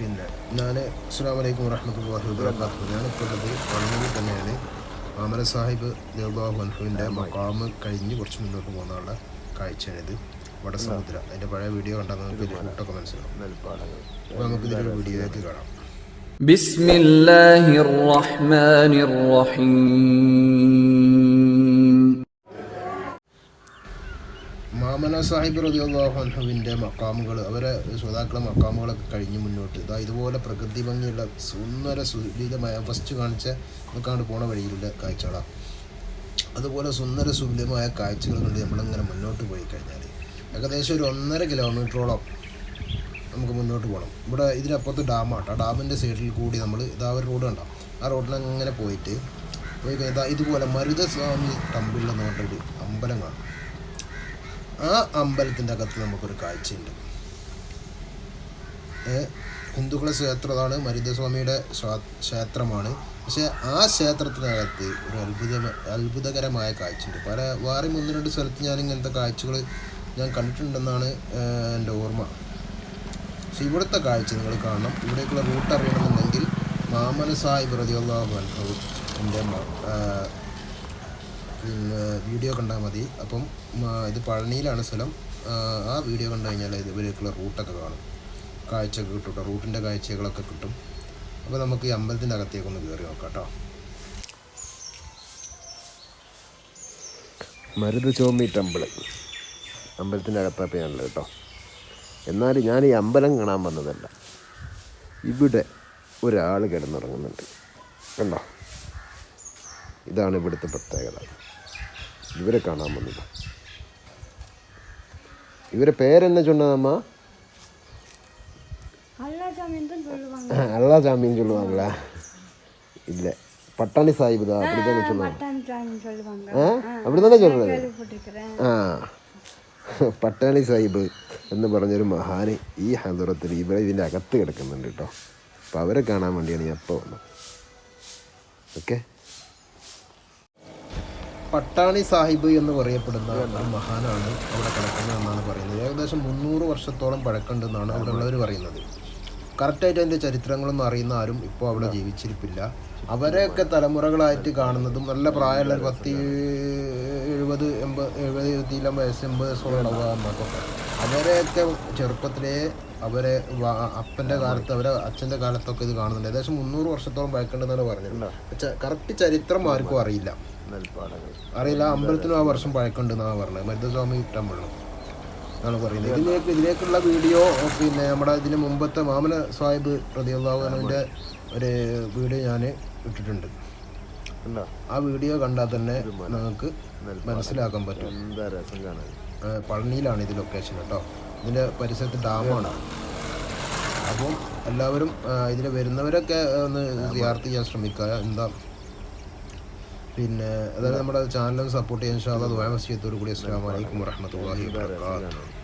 പിന്നെ ഞാൻ അസ്സാം വലൈക്കും വറഹമത്തല്ലാഹി വബർക്കാത്തു ഞാനിപ്പോൾ ഉള്ളത് പറഞ്ഞത് തന്നെയാണ്. മാമല സാഹിബ് ദേവബാബു ഹൻഹുവിന്റെ മക്കാമ് കഴിഞ്ഞ് കുറച്ച് മുന്നോട്ട് പോകുന്നതാണുള്ള കാഴ്ചയാണിത്. വടസമുദ്ര അതിന്റെ പഴയ വീഡിയോ കണ്ടാൽ നമുക്ക് ഫോട്ടോക്കെ മനസ്സിലാവും. അപ്പോൾ നമുക്ക് ഇതിലൊരു വീഡിയോയിലേക്ക് കാണാം. ബിസ്മില്ലാഹിർ റഹ്മാനിർ റഹീം. മാമന സാഹിബ് അൻഹുവിന്റെ മക്കാമുകൾ അവരെ ശ്രോതാക്കളെ മക്കാമുകളൊക്കെ കഴിഞ്ഞ് മുന്നോട്ട്. ഇതാ ഇതുപോലെ പ്രകൃതി ഭംഗിയുള്ള സുന്ദര സുലിതമായ ഫസ്റ്റ് കാണിച്ച നമുക്കാണ്ട് പോണ വഴിയിലുള്ള കാഴ്ചകളാണ് അതുപോലെ സുന്ദര സുലഭമായ കാഴ്ചകൾ കണ്ട് നമ്മളിങ്ങനെ മുന്നോട്ട് പോയി കഴിഞ്ഞാൽ ഏകദേശം ഒരു ഒന്നര കിലോമീറ്ററോളം നമുക്ക് മുന്നോട്ട് പോകണം ഇവിടെ ഇതിനപ്പുറത്ത് ഡാമാട്ടോ ആ ഡാമിന്റെ സൈഡിൽ കൂടി നമ്മൾ ഇതാ ഒരു റോഡ് കണ്ടോ. ആ റോഡിൽ അങ്ങനെ പോയിട്ട് പോയി കഴിഞ്ഞാൽ ഇതുപോലെ മരുതസ്വാമി ടമ്പിൾ പറഞ്ഞൊരു അമ്പലം കാണും. ആ അമ്പലത്തിന്റെ അകത്ത് നമുക്കൊരു കാഴ്ചയുണ്ട്. ഹിന്ദുക്കളെ ക്ഷേത്രമാണ് മരുതസ്വാമിയുടെ ക്ഷേത്രമാണ്. പക്ഷേ ആ ക്ഷേത്രത്തിനകത്ത് ഒരു അത്ഭുത അത്ഭുതകരമായ കാഴ്ചയുണ്ട്. പല വേറെ ഒന്ന് രണ്ട് സ്ഥലത്ത് ഞാൻ ഇങ്ങനത്തെ കാഴ്ചകൾ ഞാൻ കണ്ടിട്ടുണ്ടെന്നാണ് എന്റെ ഓർമ്മ. പക്ഷെ ഇവിടുത്തെ കാഴ്ച നിങ്ങൾ കാണണം. ഇവിടേക്കുള്ള റൂട്ട് അറിയണമെന്നുണ്ടെങ്കിൽ മാമന സാഹിബ് റതിയുള്ളാഹു അൻഹു എന്റെ വീഡിയോ കണ്ടാൽ മതി. അപ്പം ഇത് പഴനിയിലാണ് സ്ഥലം. ആ, വീഡിയോ കണ്ടു കഴിഞ്ഞാൽ ഇതുവരെയൊക്കെയുള്ള റൂട്ടൊക്കെ കാണും. കാഴ്ചയൊക്കെ കിട്ടും കേട്ടോ റൂട്ടിന്റെ കാഴ്ചകളൊക്കെ കിട്ടും. അപ്പോൾ നമുക്ക് ഈ അമ്പലത്തിന്റെ അകത്തേക്കൊന്ന് കയറി നോക്കാം കേട്ടോ മരുത് ചോമി ടെമ്പിൾ അമ്പലത്തിന്റെ അകത്താപ്പിയാണല്ലോ കേട്ടോ എന്നാലും ഞാൻ ഈ അമ്പലം കാണാൻ വന്നതല്ല. ഇവിടെ ഒരാൾ കിടന്നുറങ്ങുന്നുണ്ട്. കണ്ടോ? ഇതാണ് ഇവിടുത്തെ പ്രത്യേകത. ഇവരെ കാണാൻ വന്നത് ഇവരെ പേരെന്നെ ചൊന്നതമ്മ அல்லா சாமின்னு தான் சொல்லுவாங்க அல்லா சாமின்னு சொல்லுவாங்களா இல்லை பட்டாணி சாஹிப் தான் அப்படி தானே சொல்லுவாங்க பட்டாணி சாமின்னு சொல்லுவாங்க ஆ அப்படி தானே சொல்கிறது கேள்விப்பட்டிருக்கிறேன் ആ പട്ടാണി സാഹിബ് എന്ന് പറഞ്ഞൊരു മഹാന് ഈ ഹദറത്തിൽ ഇവിടെ ഇതിൻ്റെ അകത്ത് കിടക്കുന്നുണ്ട് കേട്ടോ അപ്പോൾ അവരെ കാണാൻ വേണ്ടിയാണ് ഞാൻ ഇപ്പോൾ വന്നത് ഓക്കെ പട്ടാണി സാഹിബ് എന്ന് പറയപ്പെടുന്ന ഒരു മഹാനാണ് അവിടെ കിടക്കുന്നതെന്നാണ് പറയുന്നത്. ഏകദേശം മുന്നൂറ് വർഷത്തോളം പഴക്കമുണ്ടെന്നാണ് അവിടെ ഉള്ളവർ പറയുന്നത്. കറക്റ്റായിട്ട് അതിന്റെ ചരിത്രങ്ങളൊന്നും അറിയുന്ന ആരും ഇപ്പോൾ അവിടെ ജീവിച്ചിരിപ്പില്ല. അവരെയൊക്കെ തലമുറകളായിട്ട് കാണുന്നതും നല്ല പ്രായമുള്ള ഒരു പത്ത് എഴുപത് എൺപത് എഴുപത് എഴുപത്തിയിലും വയസ്സ് എൺപത് വയസ്സോളം ഉണ്ടാവുക എന്നൊക്കെ അവരെയൊക്കെ ചെറുപ്പത്തിലേ അവരെ അപ്പന്റെ അപ്പന്റെ കാലത്ത് അവരെ അച്ഛന്റെ കാലത്തൊക്കെ ഇത് കാണുന്നുണ്ട്. ഏകദേശം മുന്നൂറ് വർഷത്തോളം പഴക്കമുണ്ടെന്നാണ് പറഞ്ഞത്. കറക്റ്റ് ചരിത്രം ആർക്കും അറിയില്ല. അറിയില്ല അമ്പലത്തിനും ആ വർഷം പഴക്കമുണ്ടെന്നാണ് പറഞ്ഞത്. മരുതസ്വാമി ടെമ്പിളിന് എന്നാണ് പറയുന്നത്. ഇതിലേക്ക് ഇതിലേക്കുള്ള വീഡിയോ പിന്നെ നമ്മുടെ ഇതിന് മുമ്പത്തെ മാമന സാഹിബ് പ്രതിയുള്ളവന്റെ ഒരു വീഡിയോ ഞാൻ ഇട്ടിട്ടുണ്ട്. ആ വീഡിയോ കണ്ടാൽ തന്നെ നിങ്ങൾക്ക് മനസ്സിലാക്കാൻ പറ്റും. പഴനിയിലാണ് ഇത് ലൊക്കേഷൻ കേട്ടോ ഇതിന്റെ പരിസരത്ത് ഡാമാണ്. അപ്പം എല്ലാവരും ഇതിൽ വരുന്നവരൊക്കെ ഒന്ന് സിയാർത്ത് ചെയ്യാൻ ശ്രമിക്കുക. എന്താ? പിന്നെ അതായത് നമ്മുടെ ചാനലും സപ്പോർട്ട് ചെയ്യാൻ ഷാദ് ദ്വാമസ്യത്തോടു കൂടി. അസ്സാം വലൈക്കും വറഹമത്തല്ലാഹി വാബർക്കാത്തു